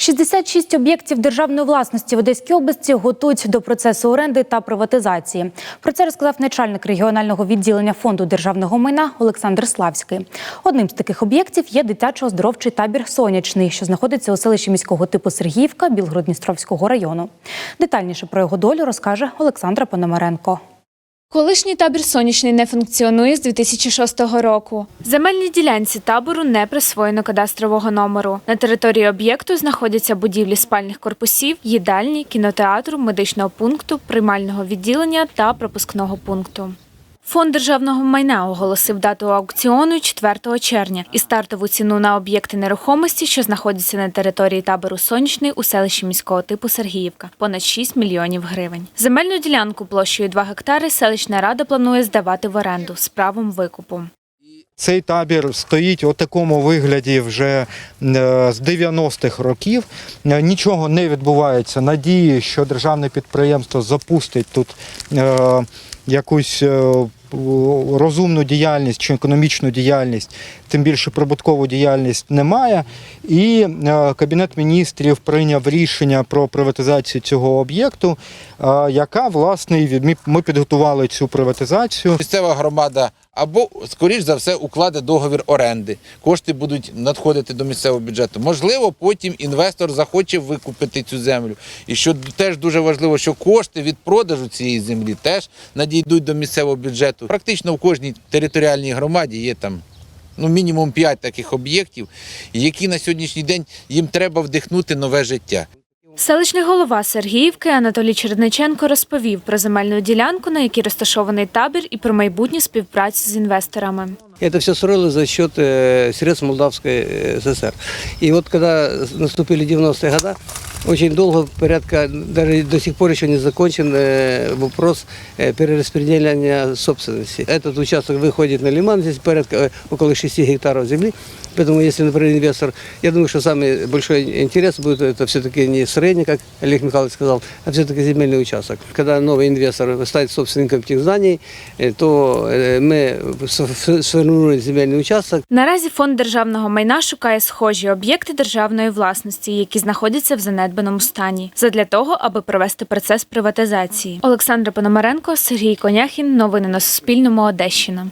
66 об'єктів державної власності в Одеській області готують до процесу оренди та приватизації. Про це розказав начальник регіонального відділення фонду державного майна Олександр Славський. Одним з таких об'єктів є дитячо-оздоровчий табір Сонячний, що знаходиться у селищі міського типу Сергіївка Білгород-Дністровського району. Детальніше про його долю розкаже Олександра Пономаренко. Колишній табір сонячний не функціонує з 2006 року. Земельній ділянці табору не присвоєно кадастрового номеру. На території об'єкту знаходяться будівлі спальних корпусів, їдальні, кінотеатру, медичного пункту, приймального відділення та пропускного пункту. Фонд державного майна оголосив дату аукціону 4 червня і стартову ціну на об'єкти нерухомості, що знаходяться на території табору Сонячний у селищі міського типу Сергіївка, понад 6 мільйонів гривень. Земельну ділянку площею 2 гектари селищна рада планує здавати в оренду з правом викупу. Цей табір стоїть у такому вигляді вже е, з 90-х років. Е, Нічого не відбувається. Надії, що державне підприємство запустить тут е, якусь розумну діяльність чи економічну діяльність, тим більше прибуткову діяльність немає. І Кабінет міністрів прийняв рішення про приватизацію цього об'єкту, яка власне ми підготували цю приватизацію. Місцева громада або, скоріш за все, укладе договір оренди. Кошти будуть надходити до місцевого бюджету. Можливо, потім інвестор захоче викупити цю землю. І що теж дуже важливо, що кошти від продажу цієї землі теж надійдуть до місцевого бюджету. Практично в кожній територіальній громаді є там. Ну, мінімум 5 таких об'єктів, які на сьогоднішній день їм треба вдихнути нове життя. Селищний голова Сергіївки Анатолій Черниченко розповів про земельну ділянку, на якій розташований табір, і про майбутню співпрацю з інвесторами. Это все строилось за счет э, средств Молдавской э, ССР. И вот когда наступили 90-е годы, очень долго, порядка, даже до сих пор еще не закончен э, вопрос э, перераспределения собственности. Этот участок выходит на лиман, здесь порядка э, около 6 гектаров земли. Поэтому, если, например, инвестор, я думаю, что самый большой интерес будет это все-таки не средний, как Олег Михайлович сказал, а все-таки земельный участок. Когда новый инвестор станет собственником этих зданий, э, то э, мы сф- сформируем земельный участок, Наразі фонд державного майна шукає схожі об'єкти державної власності, які знаходяться в занедбаному стані, задля того, аби провести процес приватизації. Олександра Пономаренко, Сергій Коняхін. Новини на Суспільному. Одещина.